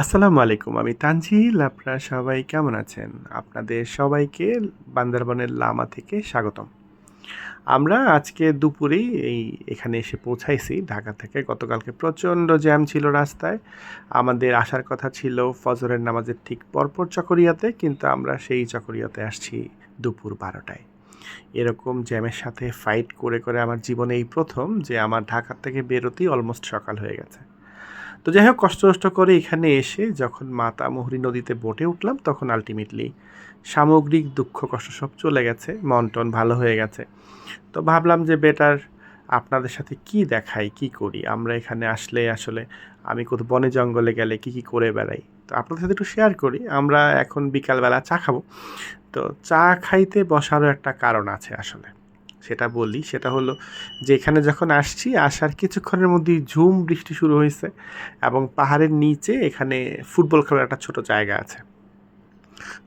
আসসালামু আলাইকুম, আমি তানজিল। আপনারা সবাই কেমন আছেন? আপনাদের সবাইকে বান্দরবনের লামা থেকে স্বাগতম। আমরা আজকে দুপুরেই এই এখানে এসে পৌঁছাইছি। ঢাকা থেকে গতকালকে প্রচণ্ড জ্যাম ছিল রাস্তায়। আমাদের আসার কথা ছিল ফজরের নামাজের ঠিক পরপর চকরিয়াতে, কিন্তু আমরা সেই চকরিয়াতে আসছি দুপুর বারোটায়। এরকম জ্যামের সাথে ফাইট করে করে আমার জীবনে এই প্রথম যে আমার ঢাকা থেকে বেরোতেই অলমোস্ট সকাল হয়ে গেছে। তো যাই হোক, কষ্ট কষ্ট করে এখানে এসে যখন মাতামুহুরী নদীতে বোটে উঠলাম, তখন আলটিমেটলি সামগ্রিক দুঃখ, কষ্ট সব চলে গেছে, মন টন ভালো হয়ে গেছে। তো ভাবলাম যে বেটার আপনাদের সাথে কি দেখাই, কি করি? আমরা এখানে আসলে আসলে আমি কোথাও বনে জঙ্গলে গেলে কি কি করে বেড়াই? তো আপনাদের সাথে একটু শেয়ার করি। আমরা এখন বিকালবেলা চা খাব। তো চা খাইতে বসারও একটা কারণ আছে আসলে। সেটা বলি, সেটা হলো যে এখানে যখন আসছি, আসার কিছুক্ষণের মধ্যেই ঝুম বৃষ্টি শুরু হয়েছে এবং পাহাড়ের নিচে এখানে ফুটবল খেলার একটা ছোট জায়গা আছে।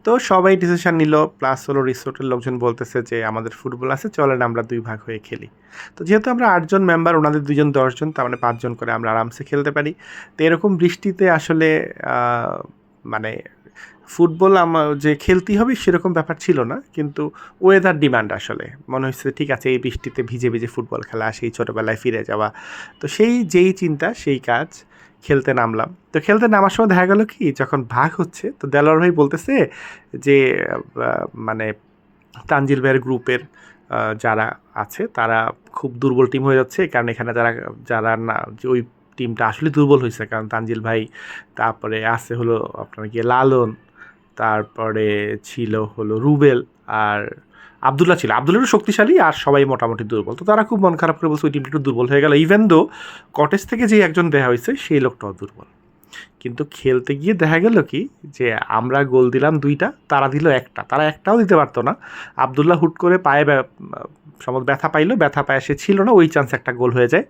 তো সবাই ডিসিশন নিল প্লাস হলো রিসোর্টের লোকজন বলতেছে যে আমাদের ফুটবল আছে, চলেন আমরা দুই ভাগ হয়ে খেলি। তো যেহেতু আমরা আটজন মেম্বার ওনাদের দুজন দশজন তার মানে পাঁচজন করে আমরা আরামসে খেলতে পারি। তো এরকম বৃষ্টিতে আসলে মানে ফুটবল আমার যে খেলতেই হবে সেরকম ব্যাপার ছিল না, কিন্তু ওয়েদার ডিমান্ড আসলে। মনে হচ্ছে ঠিক আছে, এই বৃষ্টিতে ভিজে ভিজে ফুটবল খেলা, সেই ছোটোবেলায় ফিরে যাওয়া। তো সেই যেই চিন্তা, সেই কাজ খেলতে নামলাম। তো খেলতে নামার সময় দেখা গেলো কি, যখন ভাগ হচ্ছে, তো দেলোয়ার ভাই বলতেছে যে মানে তানজিল ভাইয়ের গ্রুপের যারা আছে, তারা খুব দুর্বল টিম হয়ে যাচ্ছে, কারণ এখানে যারা যারা না ওই টিমটা আসলে দুর্বল হয়েছে। কারণ তানজিল ভাই তারপরে আছে হলো আপনার গিয়ে লালন, তারপরে ছিল হলো রুবেল আর আবদুল্লাহ ছিল। আবদুল্লাহ একটু শক্তিশালী আর সবাই মোটামুটি দুর্বল। তো তারা খুব মন খারাপ করে বলছে ওই টিমটা একটু দুর্বল হয়ে গেল। ইভেন দো কটেজ থেকে যে একজন দেখা হয়েছে, সেই লোকটাও দুর্বল। কিন্তু খেলতে গিয়ে দেখা গেল কি যে আমরা গোল দিলাম দুইটা, তারা দিল একটা। তারা একটাও দিতে পারতো না। আবদুল্লাহ হুট করে পায়ে সম্ভবত ব্যথা পাইলো, ব্যথা পায় সে ছিল না, ওই চান্স একটা গোল হয়ে যায়।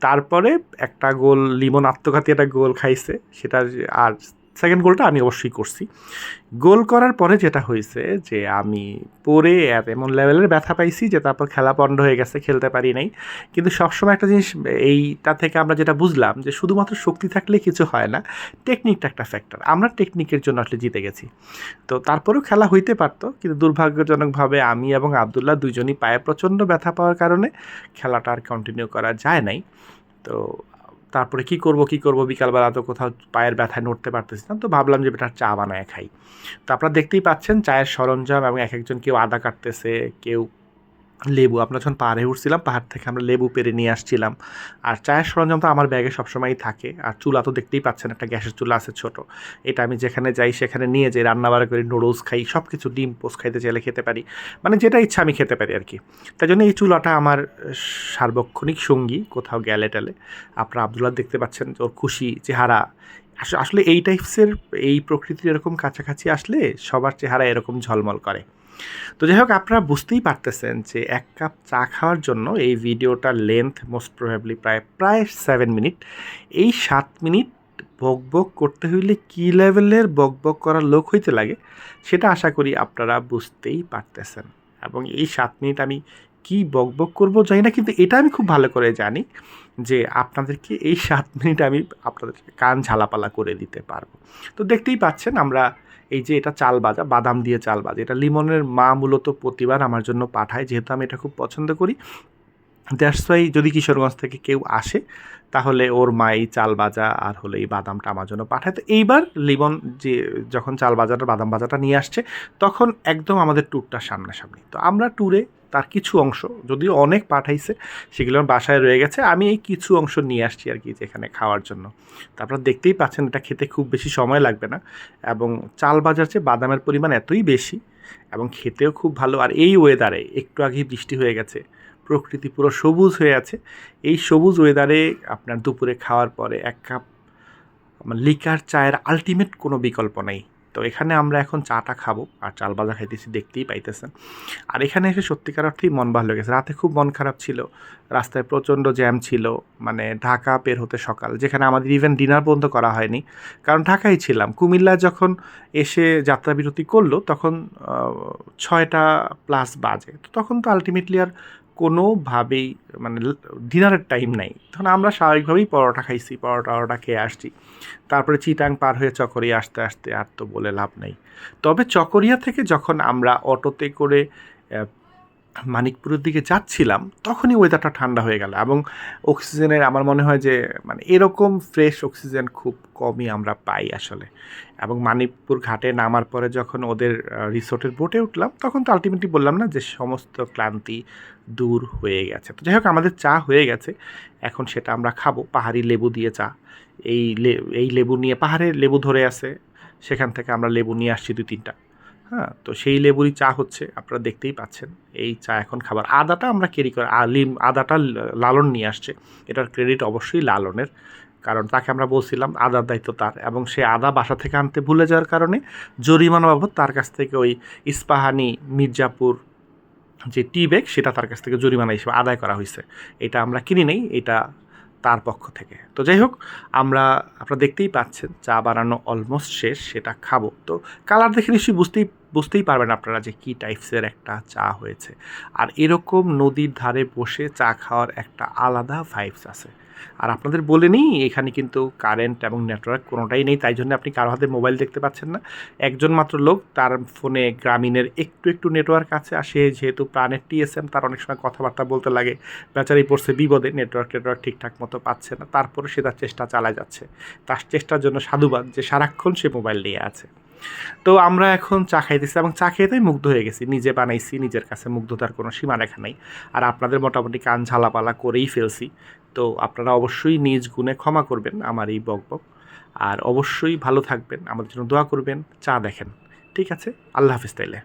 তারপরে একটা গোল লিমন আত্মঘাতী একটা গোল খাইছে, সেটার আর সেকেন্ড গোলটা আমি অবশ্যই করছি। গোল করার পরে যেটা হয়েছে যে আমি পরে এমন লেভেলের ব্যথা পাইছি যে তারপর খেলা পণ্ড হয়ে গেছে, খেলতে পারি নাই। কিন্তু সবসময় একটা জিনিস, এইটা থেকে আমরা যেটা বুঝলাম যে শুধুমাত্র শক্তি থাকলে কিছু হয় না টেকনিকটা একটা ফ্যাক্টর আমরা টেকনিকের জন্য আসলে জিতে গেছি। তো তারপরেও খেলা হইতে পারতো, কিন্তু দুর্ভাগ্যজনকভাবে আমি এবং আবদুল্লাহ দুজনই পায়ে প্রচণ্ড ব্যথা পাওয়ার কারণে খেলাটা আর কন্টিনিউ করা যায় নাই। তো তারপরে কি করব কি করব, বিকালবেলা তো কোথাও পায়ের ব্যথায় নড়তে পারতেছি না, তো ভাবলাম যে বেটার চা বানায় খাই। তো আপনারা দেখতেই পাচ্ছেন, চায়ের সরঞ্জাম এবং এক একজন কেউ আদা কাটতেছে, কেউ লেবু। আমরা যখন পাহাড়ে উঠছিলাম, পাহাড় থেকে আমরা লেবু পেরে নিয়ে আসছিলাম। আর চায়ের সরঞ্জাম তো আমার ব্যাগে সবসময়ই থাকে। আর চুলা তো দেখতেই পাচ্ছেন, একটা গ্যাসের চুলা আছে ছোট। এটা আমি যেখানে যাই সেখানে নিয়ে যাই, রান্নাবাড়া করি নুডলস খাই সব কিছু ডিম পোস্ট খাইতে চাইলে খেতে পারি। মানে যেটা ইচ্ছা আমি খেতে পারি আর কি তাই জন্য এই চুলাটা আমার সার্বক্ষণিক সঙ্গী কোথাও গেলে টেলে। আপনারা আবদুল্লাহ দেখতে পাচ্ছেন ওর খুশি চেহারা। আস- আসলে এই টাইপসের এই প্রকৃতির এরকম কাছাকাছি আসলে সবার চেহারা এরকম ঝলমল করে। তো যাই হোক আপনারা বুঝতেই পারতেছেন যে এক কাপ চা খাওয়ার জন্য এই ভিডিওটার লেন্থ মোস্ট প্রবাবলি প্রায় প্রায় সেভেন মিনিট এই সাত মিনিট বক বক করতে হইলে কী লেভেলের বক বক করার লোক হইতে লাগে, সেটা আশা করি আপনারা বুঝতেই পারতেছেন। এবং এই সাত মিনিট আমি কি বক বক করব জানি না, কিন্তু এটা আমি খুব ভালো করে জানি যে আপনাদেরকে এই সাত মিনিট আমি আপনাদের কান ঝালাপালা করে দিতে পারব। তো দেখতেই পাচ্ছেন, আমরা এই যে এটা চাল বাজা বাদাম দিয়ে চাল বাজা এটা লিমনের মা মূলত প্রতিবার আমার জন্য পাঠায়, যেহেতু আমি এটা খুব পছন্দ করি। দ্যাটস ওয়াই যদি কিশোরগঞ্জ থেকে কেউ আসে, তাহলে ওর মা এই চাল বাজা আর হলে এই বাদামটা আমার জন্য পাঠায়। তো এইবার লিমন যে, যখন চাল বাজাটা বাদাম বাজাটা নিয়ে আসছে, তখন একদম আমাদের ট্যুরটা সামনাসামনি। তো আমরা ট্যুরে তার কিছু অংশ, যদিও অনেক পাঠাইছে, সেগুলো আমার বাসায় রয়ে গেছে। আমি এই কিছু অংশ নিয়ে আসছি আর কি যেখানে খাওয়ার জন্য। তারপর দেখতেই পাচ্ছেন এটা খেতে খুব বেশি সময় লাগবে না এবং চাল বাজার চেয়ে বাদামের পরিমাণ এতই বেশি এবং খেতেও খুব ভালো। আর এই ওয়েদারে একটু আগেই বৃষ্টি হয়ে গেছে, প্রকৃতি পুরো সবুজ হয়ে আছে। এই সবুজ ওয়েদারে আপনার দুপুরে খাওয়ার পরে এক কাপ লিকার চায়ের আলটিমেট কোনো বিকল্প নেই। তো এখানে আমরা এখন চাটা খাব, আর চাল ভাজা খাইতেছি, দেখতেই পাইতেছেন। আর এখানে এসে সত্যিকার অর্থেই মন ভালো লেগেছে রাতে খুব মন খারাপ ছিল, রাস্তায় প্রচণ্ড জ্যাম ছিল মানে ঢাকা বের হতে সকাল, যেখানে আমাদের ইভেন ডিনার পর্যন্ত করা হয়নি। কারণ ঢাকায় ছিলাম, কুমিল্লা যখন এসে যাত্রা বিরতি করল, তখন ছয়টা প্লাস বাজে। তো তখন তো আলটিমেটলি আর কোনোভাবেই মানে ডিনারের টাইম নাই। তখন আমরা স্বাভাবিকভাবেই পরোটা খাইছি, পরোটা পরোটা খেয়ে আসছি। তারপরে চিটাং পার হয়ে চকরিয়া আসতে আসতে আর তো বলে লাভ নেই। তবে চকরিয়া থেকে যখন আমরা অটোতে করে মানিকপুরের দিকে যাচ্ছিলাম, তখনই ওয়েদারটা ঠান্ডা হয়ে গেল এবং অক্সিজেনের আমার মনে হয় যে মানে এরকম ফ্রেশ অক্সিজেন খুব কমই আমরা পাই আসলে। এবং মানিকপুর ঘাটে নামার পরে যখন ওদের রিসোর্টের বোটে উঠলাম, তখন তো আলটিমেটলি বললাম না যে সমস্ত ক্লান্তি দূর হয়ে গেছে। তো যাই হোক আমাদের চা হয়ে গেছে, এখন সেটা আমরা খাব। পাহাড়ি লেবু দিয়ে চা। এই এই লেবু নিয়ে, পাহাড়ে লেবু ধরে আছে, সেখান থেকে আমরা লেবু নিয়ে আসছি দুই তিনটা হ্যাঁ তো সেই লেবুরই চা হচ্ছে, আপনারা দেখতেই পাচ্ছেন। এই চা এখন খাবার। আদাটা আমরা ক্যারি করে আলিম আদাটা লালন নিয়ে আসছে। এটার ক্রেডিট অবশ্যই লালনের, কারণ তাকে আমরা বলছিলাম আদার দায়িত্ব তার, এবং সে আদা বাসা থেকে আনতে ভুলে যাওয়ার কারণে জরিমানা বাবদ তার কাছ থেকে ওই ইস্পাহানি মির্জাপুর যে টি ব্যাগ, সেটা তার কাছ থেকে জরিমানা হিসেবে আদায় করা হয়েছে। এটা আমরা কিনি নেই, এটা তার পক্ষ থেকে। তো যাই হোক, আমরা, আপনারা দেখতেই পাচ্ছেন, চা বানানো অলমোস্ট শেষ, সেটা খাব। তো কালার দেখে নিশ্চয়ই বুঝতেই বুঝতেই পারবেন আপনারা যে কী টাইপসের একটা চা হয়েছে। আর এরকম নদীর ধারে বসে চা খাওয়ার একটা আলাদা ভাইবস আছে। আর আপনাদের বলে নিই, এখানে কিন্তু কারেন্ট এবং নেটওয়ার্ক কোনোটাই নেই, তাই জন্য আপনি কারও হাতে মোবাইল দেখতে পাচ্ছেন না। একজন মাত্র লোক, তার ফোনে গ্রামীণের একটু একটু নেটওয়ার্ক আছে, আর সে যেহেতু প্রাণের টিএসএম তার অনেক সময় কথাবার্তা বলতে লাগে। বেচারি পড়ছে বিপদে নেটওয়ার্ক নেটওয়ার্ক ঠিকঠাক মতো পাচ্ছে না, তারপরে সে তার চেষ্টা চালায় যাচ্ছে। তার চেষ্টার জন্য সাধুবাদ যে সারাক্ষণ সে মোবাইল নিয়ে আছে। তো আমরা এখন চা খাইতেছি এবং চা খেয়েতেই মুগ্ধ হয়ে গেছি। নিজে বানাইছি, নিজের কাছে মুগ্ধতার কোনো সীমারেখা নেই। আর আপনাদের মোটামুটি কান ঝালাপালা করেই ফেলছি। তো আপনারা অবশ্যই নিজ গুণে ক্ষমা করবেন আমার এই বক বক। আর অবশ্যই ভালো থাকবেন, আমাদের জন্য দোয়া করবেন, চা দেখেন। ঠিক আছে? আল্লাহ হাফিজ তাইলে।